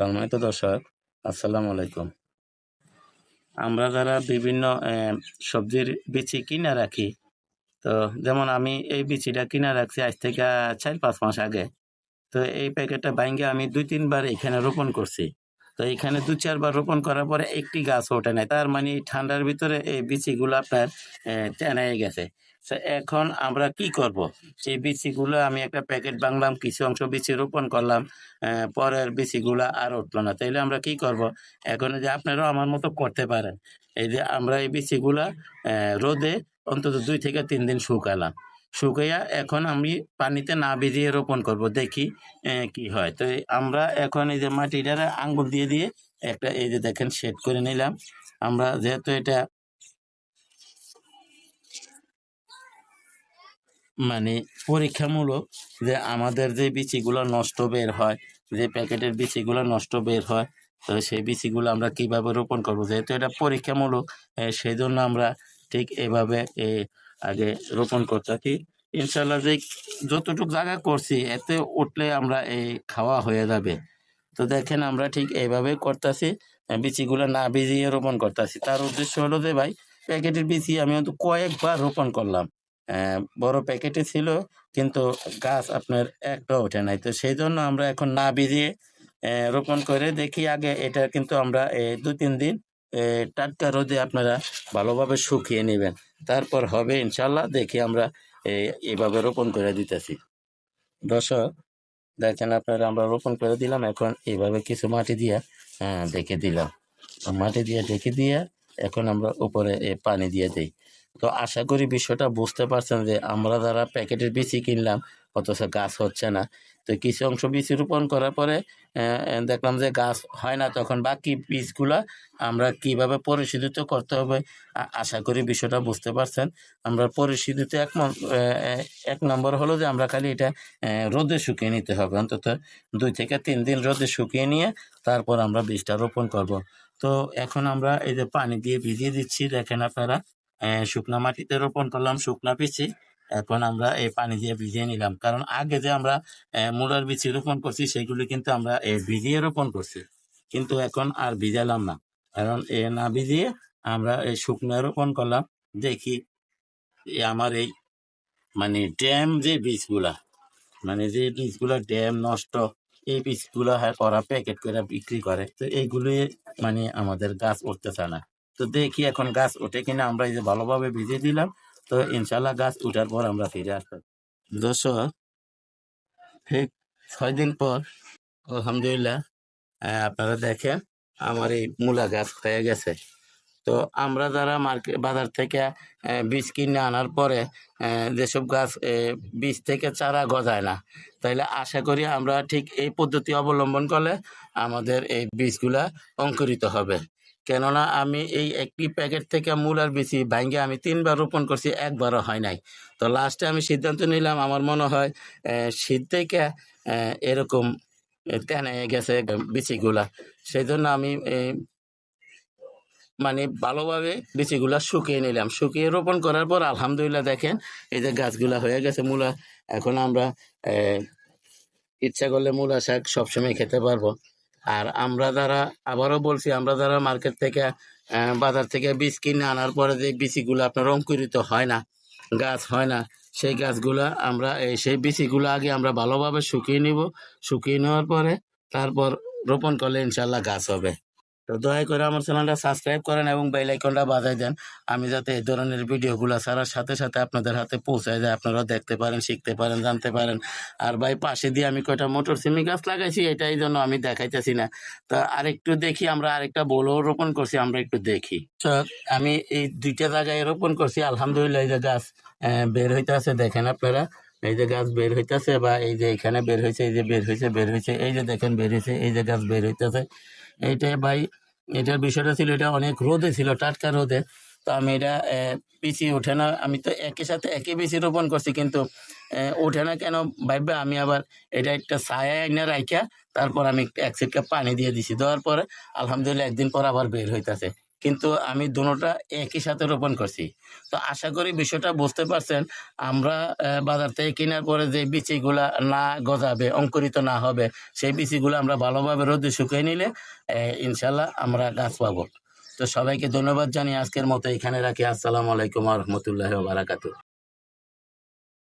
সম্মানিত দর্শক, আসসালামু আলাইকুম। আমরা যারা বিভিন্ন সবজির বিচি কিনে রাখি, তো যেমন আমি এই বিচিটা কিনে রাখছি আজ থেকে চার পাঁচ মাস আগে, তো এই প্যাকেটটা ভাঙ্গে আমি দুই তিনবার এখানে রোপণ করছি। তো এখানে দু চারবার রোপণ করার পরে একটি গাছ ওঠে নাই, তার মানে ঠান্ডার ভিতরে এই বিচিগুলো আপনার টেনে গেছে। এখন আমরা কি করব? সেই বিচিগুলো আমি একটা প্যাকেট বাংলাম কিছু অংশ বিচি রোপণ করলাম পরের বিচিগুলো আর উঠল না। তাইলে আমরা কি করব? এখন যে আপনারাও আমার মতো করতে পারেন। এই যে আমরা এই বিচিগুলা রোদে অন্তত দুই থেকে তিন দিন শুকালাম। শুকাইয়া এখন আমি পানিতে না ভিজিয়ে রোপণ করব, দেখি কি হয়। তো আমরা এখন এই যে মাটিটারে আঙ্গুল দিয়ে দিয়ে একটা এই যে দেখেন সেট করে নিলাম। আমরা যেহেতু এটা মানে পরীক্ষামূলক যে আমাদের যে বিচিগুলো নষ্ট বের হয় যে প্যাকেটের বিচিগুলো নষ্ট বের হয় তো সেই বিচিগুলো আমরা কীভাবে রোপণ করব? যেহেতু এটা পরীক্ষামূলক সেই জন্য আমরা ঠিক এভাবে এ, আগে রোপণ করতে থাকি। ইনশাল্লাহ যে যতটুকু জায়গা করছি এতে উঠলে আমরা এই খাওয়া হয়ে যাবে। তো দেখেন আমরা ঠিক এইভাবে করতেছি বিচিগুলো না ভিজিয়ে রোপণ করতেছি। তার উদ্দেশ্য হলো যে ভাই প্যাকেটের বিচি আমি হয়তো কয়েকবার রোপণ করলাম। বড় প্যাকেটে ছিল, কিন্তু গাছ আপনার একটা ওঠে নাই। তো সেই জন্য আমরা এখন না ভিজিয়ে রোপণ করে দেখি আগে এটা কিন্তু আমরা দু তিন দিন টাটকা রোদে আপনারা ভালোভাবে শুকিয়ে নেবেন। তারপর হবে ইনশাল্লাহ দেখি আমরা এই এইভাবে রোপণ করে দিতেছি। দর্শক, দেখেন আপনারা আমরা রোপণ করে দিলাম, এখন এইভাবে কিছু মাটি দিয়ে হ্যাঁ ডেকে দিলাম। মাটি দিয়ে ডেকে দিয়ে এখন আমরা উপরে পানি দিয়ে দিই। তো আশা করি বিষয়টা বুঝতে পারছেন যে আমরা যারা প্যাকেটের বিচি কিনলাম, অথচ গাছ হচ্ছে না। তো কিছু অংশ বীজ রোপণ করার পরে দেখলাম যে গাছ হয় না, তখন বাকি বীজগুলা আমরা কীভাবে পরিশোধিত করতে হবে আশা করি বিষয়টা বুঝতে পারছেন। আমরা পরিশোধিত এক এক নম্বর হলো যে আমরা খালি এটা রোদে শুকিয়ে নিতে হবে। অন্তত দুই থেকে তিন দিন রোদে শুকিয়ে নিয়ে তারপর আমরা বীজটা রোপণ করব। তো এখন আমরা এই যে পানি দিয়ে ভিজিয়ে দিচ্ছি, দেখেন আপনারা। শুকনা মাটিতে রোপণ করলাম, শুকনা পিছি এখন আমরা এই পানি দিয়ে ভিজিয়ে নিলাম। কারণ আগে যে আমরা মূলার বিচি রোপণ করছি, সেগুলি কিন্তু আমরা এই ভিজিয়ে রোপণ করছি। কিন্তু এখন আর ভিজালাম না। কারণ এ, না ভিজিয়ে আমরা এই শুকনো রোপণ করলাম। দেখি আমার এই মানে ড্যাম যে বীজগুলা মানে যে বীজগুলা ড্যাম নষ্ট, এই বীজগুলো হয়, ওরা প্যাকেট করে বিক্রি করে। তো এইগুলি মানে আমাদের গাছ উঠতেছে না। তো দেখি এখন গাছ ওঠে কিনা, আমরা এই যে ভালোভাবে ভিজে দিলাম, তো ইনশাল্লাহ গাছ উঠার পর আমরা ফিরে আসতাম দর্শক, ঠিক ছয় দিন পর, আলহামদুলিল্লাহ আপনারা দেখেন আমার এই মূলা গাছ হয়ে গেছে। তো আমরা যারা মার্কেট বাজার থেকে বীজ কিনে আনার পরে যেসব গাছ বীজ থেকে চারা গজায় না, তাইলে আশা করি আমরা ঠিক এই পদ্ধতি অবলম্বন করলে আমাদের এই বীজগুলা অঙ্কুরিত হবে। কেননা আমি এই একটি প্যাকেট থেকে মূলার বীজ ভাঙ্গে আমি তিনবার রোপণ করছি, একবারও হয় নাই। তো লাস্টে আমি সিদ্ধান্ত নিলাম, আমার মনে হয় শীত থেকে এরকম টেনে গেছে বিচিগুলা সেই জন্য আমি মানে ভালোভাবে বিচিগুলা শুকিয়ে নিলাম। শুকিয়ে রোপণ করার পর আলহামদুলিল্লাহ দেখেন, এই যে গাছগুলা হয়ে গেছে মূলা, এখন আমরা ইচ্ছা করলে মূলা শাক সবসময় খেতে পারব। আর আমরা যারা, আবারও বলছি, আমরা যারা মার্কেট থেকে বাজার থেকে বীজ কিনে আনার পরে যে বিচিগুলো আপনার অঙ্কুরিত হয় না, গাছ হয় না, সেই গাছগুলা আমরা, এই সেই বিচিগুলো আগে আমরা ভালোভাবে শুকিয়ে নিব। শুকিয়ে নেওয়ার পরে তারপর রোপণ করলে ইনশাল্লাহ গাছ হবে। তো দয়া করে আমার চ্যানেলটা সাবস্ক্রাইব করেন এবং বেল আইকনটা বাজায় দেন। আমি যাতে এই ধরনের ভিডিওগুলো ছাড়ার সাথে সাথে আপনাদের হাতে পৌঁছায় যায় আপনারা দেখতে পারেন, শিখতে পারেন, জানতে পারেন। আর ভাই, পাশে দিয়ে আমি কয়টা মোটর সিমি গাছ লাগাইছি, এটাই জন্য আমি দেখাইতেছি না। তা আরেকটু দেখি, আমরা আরেকটা বলো রোপণ করছি, আমরা একটু দেখি। আমি এই দুইটা জায়গায় রোপণ করছি, আলহামদুলিল্লাহ, এই যে গাছ বের হইতে আছে দেখেন আপনারা। এই যে গাছ বের হইতেছে বা এই যে এখানে বের হয়েছে এই যে বের হয়েছে বের হয়েছে এই যে দেখেন বের হয়েছে এই যে গাছ বের হইতেছে। এইটাই ভাই এটার বিষয়টা ছিল, এটা অনেক রোদে ছিল, টাটকা রোদে। তো আমি এটা পিছি ওঠে না, আমি তো একই সাথে একই বেশি রোপণ করছি, কিন্তু ওঠে না কেন ভাববে, আমি আবার এটা একটা ছায়া এনে রাখিয়া তারপর আমি এক সিটকা পানি দিয়ে দিছি। দেওয়ার পরে, আলহামদুলিল্লাহ, একদিন পর আবার বের হইতাছে। কিন্তু আমি দুটোটা একই সাথে রোপণ করছি। তো আশা করি বিষয়টা বুঝতে পারছেন, আমরা বাজার থেকে কেনার পরে যে বিচিগুলা না গজাবে, অঙ্কুরিত না হবে, সেই বিচিগুলো আমরা ভালোভাবে রোদে শুকিয়ে নিলে ইনশাল্লাহ আমরা গাছ পাবো। তো সবাইকে ধন্যবাদ জানিয়ে আজকের মতো এখানে রাখি। আসসালামু আলাইকুম রহমতুল্লাহ বারাকাতু